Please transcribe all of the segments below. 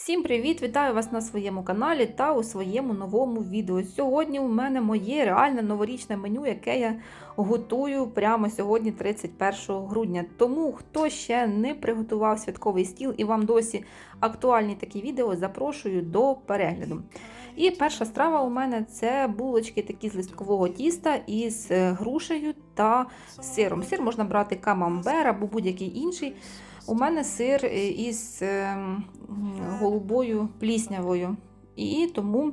Всім привіт! Вітаю вас на своєму каналі та у своєму новому відео. Сьогодні у мене моє реальне новорічне меню, яке я готую прямо сьогодні, 31 грудня. Тому, хто ще не приготував святковий стіл і вам досі актуальні такі відео, запрошую до перегляду. І перша страва у мене це булочки такі з листкового тіста із грушею та сиром. Сир можна брати камамбер або будь-який інший. У мене сир е, із ем, голубою пліснявою. І тому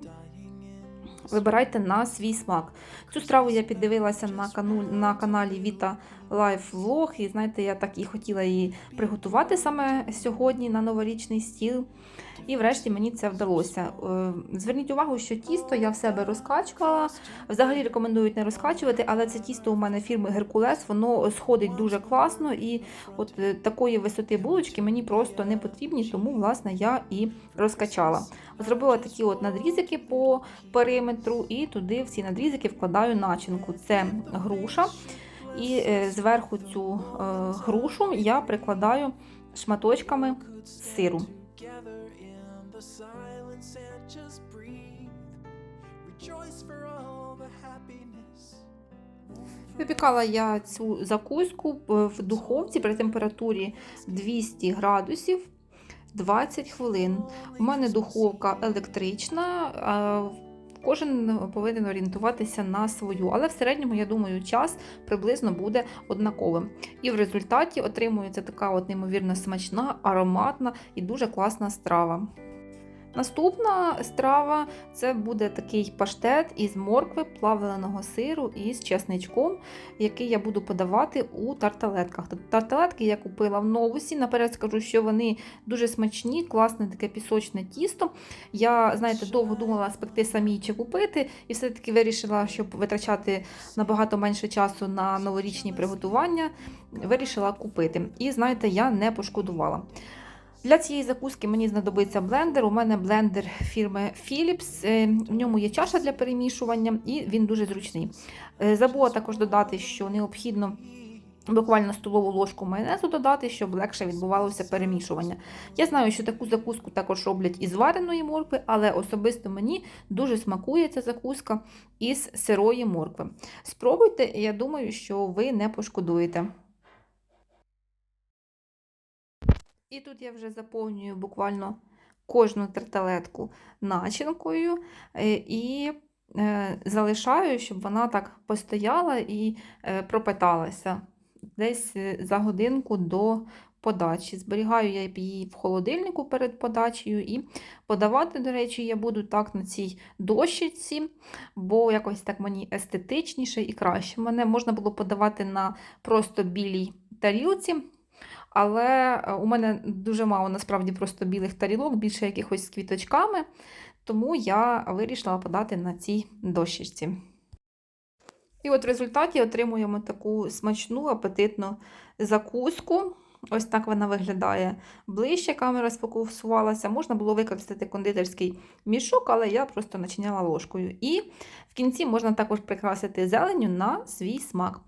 вибирайте на свій смак. Цю страву я піддивилася на, кану, на каналі Віта Vlog. І знаєте, я так і хотіла її приготувати саме сьогодні на новорічний стіл. І врешті мені це вдалося. Е, Зверніть увагу, що тісто я в себе розкачувала. Взагалі рекомендують не розкачувати, але це тісто у мене фірми Геркулес, воно сходить дуже класно. І от е, такої висоти булочки мені просто не потрібні, тому власне я і розкачала. Зробила такі от надрізики по периметру, і туди в ці надрізики вкладаю начинку. Це груша. І е, зверху цю е, грушу я прикладаю шматочками сиру. Випікала я цю закуску е, в духовці при температурі 200 градусів 20 хвилин. У мене духовка електрична. Кожен повинен орієнтуватися на свою, але в середньому, я думаю, час приблизно буде однаковим. І в результаті отримується така от неймовірно смачна, ароматна і дуже класна страва. Наступна страва це буде такий паштет із моркви, плавленого сиру і з чесничком, який я буду подавати у тарталетках. Тарталетки я купила в новусі. Наперед скажу, що вони дуже смачні, класне таке пісочне тісто. Я, знаєте, довго думала спекти самі чи купити, і все-таки вирішила, щоб витрачати набагато менше часу на новорічні приготування, вирішила купити. І знаєте, я не пошкодувала. Для цієї закуски мені знадобиться блендер. У мене блендер фірми Philips. Е, В ньому є чаша для перемішування, і він дуже зручний. Е, Забула також додати, що необхідно буквально столову ложку майонезу додати, щоб легше відбувалося перемішування. Я знаю, що таку закуску також роблять із вареної моркви, але особисто мені дуже смакує ця закуска із сирої моркви. Спробуйте, я думаю, що ви не пошкодуєте. І тут я вже заповнюю буквально кожну тарталетку начинкою е, і е, залишаю, щоб вона так постояла і е, пропиталася десь за годинку до подачі. Зберігаю я її в холодильнику перед подачею і подавати, до речі, я буду так на цій дощиці, бо якось так мені естетичніше і краще. Мене можна було подавати на просто білій тарілці. Але е, у мене дуже мало насправді просто білих тарілок, більше якихось з квіточками, тому я вирішила подати на цій дощечці. І от в результаті отримуємо таку смачну, апетитну закуску. Ось так вона виглядає ближче, камера сфокусувалася. Можна було використати кондитерський мішок, але я просто начиняла ложкою. І в кінці можна також прикрасити зеленю на свій смак.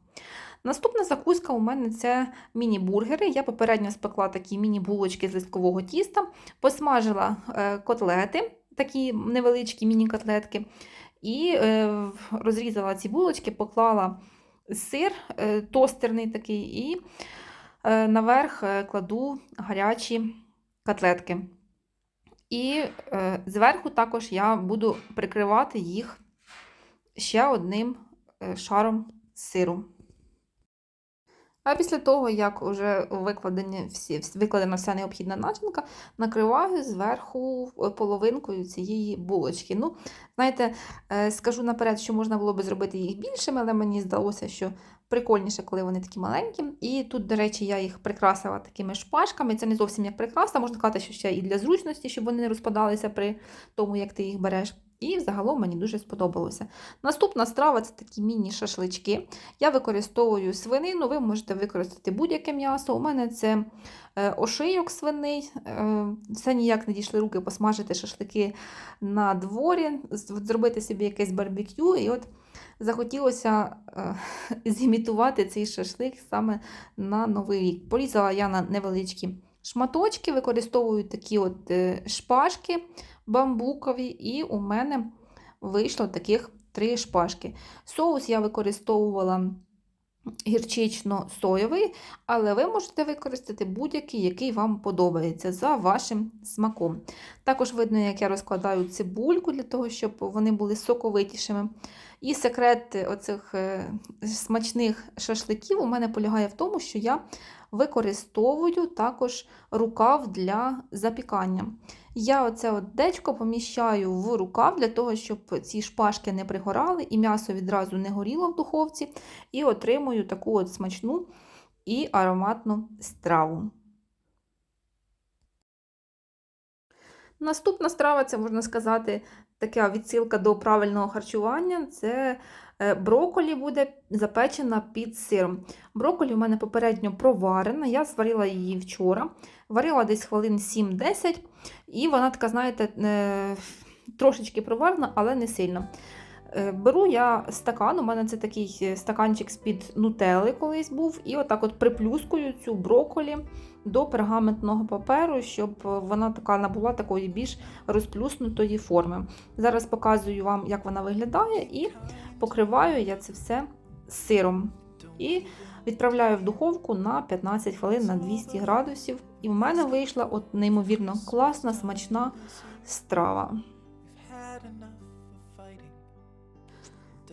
Наступна закуска у мене це міні-бургери. Я попередньо спекла такі міні-булочки з листкового тіста, посмажила е, котлети, такі невеличкі міні-котлетки, і е, розрізала ці булочки, поклала сир е, тостерний такий, і наверх кладу гарячі котлетки. І зверху також я буду прикривати їх ще одним шаром сиру. А після того, як вже викладені всі, викладена вся необхідна начинка, накриваю зверху е, половинкою цієї булочки. Ну, знаєте, е, скажу наперед, що можна було би зробити їх більшими, але мені здалося, що прикольніше, коли вони такі маленькі. І тут, до речі, я їх прикрасила такими шпажками. Це не зовсім як прикраса, можна сказати, що ще і для зручності, щоб вони не розпадалися при тому, як ти їх береш. І взагалом мені дуже сподобалося. Наступна страва це такі міні-шашлички. Я використовую свинину, ви можете використати будь-яке м'ясо. У мене це е, ошийок свиний. Все ніяк не дійшли руки посмажити шашлики на дворі, зробити собі якесь барбекю. І от захотілося е, зімітувати цей шашлик саме на Новий рік. Порізала я на невеличкі шматочки, використовую такі от е, шпажки бамбукові, і у мене вийшло таких три шпажки. Соус я використовувала гірчично-соєвий, але ви можете використати будь-який, який вам подобається за вашим смаком. Також видно, як я розкладаю цибульку для того, щоб вони були соковитішими. І секрет оцих е, смачних шашликів у мене полягає в тому, що я використовую також рукав для запікання. Я оце от дечко поміщаю в рукав для того, щоб ці шпажки не пригорали і м'ясо відразу не горіло в духовці, і отримую таку от смачну і ароматну страву. Наступна страва, це можна сказати, така відсилка до правильного харчування. Це броколі буде запечена під сиром. Броколі у мене попередньо проварена, я зварила її вчора. Варила десь хвилин 7-10, і вона така, знаєте, е, трошечки проварена, але не сильно. Е, Беру я стакан, у мене це такий е, стаканчик з-під нутели колись був, і отак от приплюскую цю броколі до пергаментного паперу, щоб вона така набула такої більш розплюснутої форми. Зараз показую вам, як вона виглядає, і покриваю я це все сиром. І відправляю в духовку на 15 хвилин на 200 градусів. І в мене вийшла от неймовірно класна, смачна страва.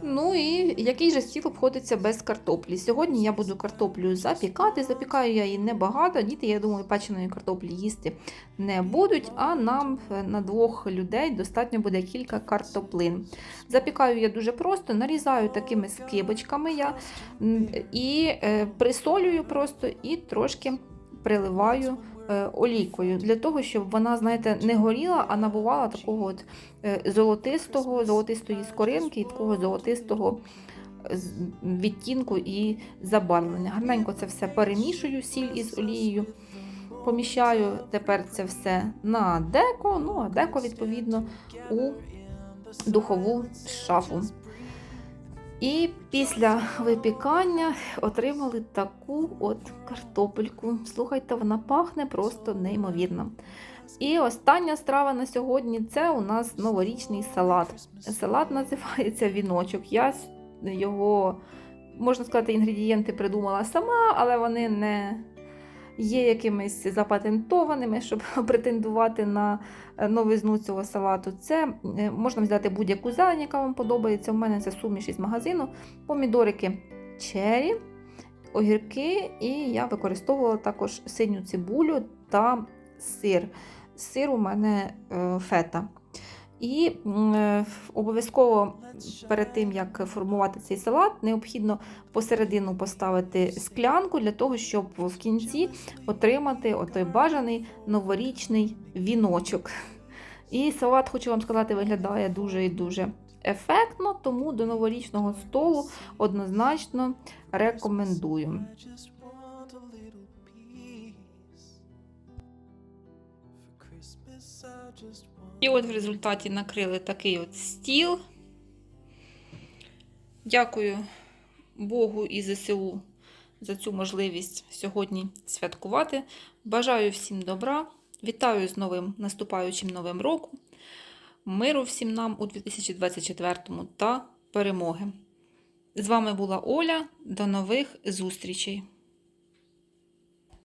Ну і який же стіл обходиться без картоплі? Сьогодні я буду картоплю запікати. Запікаю я її небагато. Діти, я думаю, печеної картоплі їсти не будуть, а нам на двох людей достатньо буде кілька картоплин. Запікаю я дуже просто, нарізаю такими скибочками я і е, присолюю просто і трошки приливаю олійкою для того, щоб вона, знаєте, не горіла, а набувала такого от е, золотистого, золотистої скоринки і такого золотистого е, відтінку і забарвлення. Гарненько це все перемішую, сіль із олією. Поміщаю тепер це все на деко, ну а деко, відповідно, у духову шафу. І після випікання отримали таку от картопельку. Слухайте, вона пахне просто неймовірно. І остання страва на сьогодні це у нас новорічний салат. Салат називається віночок. Я його, можна сказати, інгредієнти придумала сама, але вони не є якимись запатентованими, щоб претендувати на е, новизну цього салату. Це е, можна взяти будь-яку зелень, яка вам подобається. У мене це суміш із магазину, помідорики чері, огірки, і я використовувала також синю цибулю та сир. Сир у мене е, фета. І е, обов'язково перед тим, як формувати цей салат, необхідно посередину поставити склянку для того, щоб в кінці отримати отой бажаний новорічний віночок. І салат, хочу вам сказати, виглядає дуже і дуже ефектно, тому до новорічного столу однозначно рекомендую. І от в результаті накрили такий от стіл. Дякую Богу і ЗСУ за цю можливість сьогодні святкувати. Бажаю всім добра. Вітаю з новим наступаючим новим роком. Миру всім нам у 2024 та перемоги. З вами була Оля. До нових зустрічей!